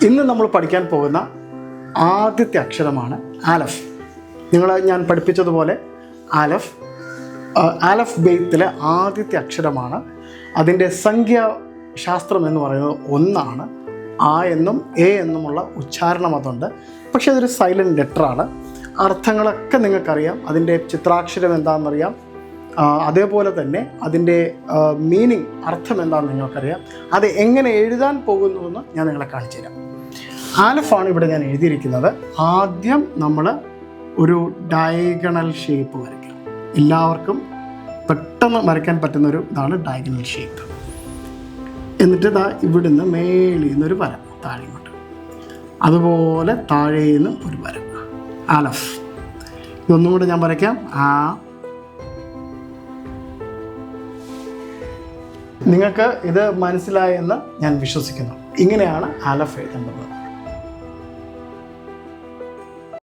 ഇന്ന് നമ്മൾ പഠിക്കാൻ പോകുന്ന ആദ്യത്തെ അക്ഷരമാണ് ആലഫ്. നിങ്ങൾ ഞാൻ പഠിപ്പിച്ചതുപോലെ ആലഫ് ആലഫ് ബെയ്ത്തിലെ ആദ്യത്തെ അക്ഷരമാണ്. അതിന്റെ സംഖ്യാശാസ്ത്രം എന്ന് പറയുന്നത് ഒന്നാണ്. ആ എന്നും എ എന്നുമുള്ള ഉച്ചാരണം അതുണ്ട്. പക്ഷേ അതൊരു സൈലന്റ് ലെറ്ററാണ് അർത്ഥങ്ങളൊക്കെ നിങ്ങൾക്കറിയാം. അതിന്റെ ചിത്രാക്ഷരം എന്താണെന്നറിയാം. അതേപോലെ തന്നെ അതിന്റെ മീനിങ് അർത്ഥം എന്താണെന്ന് നിങ്ങൾക്കറിയാം. അത് എങ്ങനെ എഴുതാൻ പോകുന്നുവെന്ന് ഞാൻ നിങ്ങളെ കാണിച്ചു തരാം ആലഫാണ് ഇവിടെ ഞാൻ എഴുതിയിരിക്കുന്നത്. ആദ്യം നമ്മൾ ഒരു ഡയഗണൽ ഷേപ്പ് വരയ്ക്കണം. എല്ലാവർക്കും പെട്ടെന്ന് വരയ്ക്കാൻ പറ്റുന്ന ഒരു ഇതാണ് ഡയഗണൽ ഷേപ്പ് എന്നിട്ട് ഇതാ ഇവിടുന്ന് മേളിൽ നിന്നൊരു വര താഴെ അതുപോലെ താഴെ നിന്നും ഒരു വര. ആലഫ് ഇതൊന്നും കൂടെ ഞാൻ വരയ്ക്കാം. ആ. നിങ്ങൾക്ക് ഇത് മനസ്സിലായെന്ന് ഞാൻ വിശ്വസിക്കുന്നു. ഇങ്ങനെയാണ് ആലഫ് എഴുതേണ്ടത്.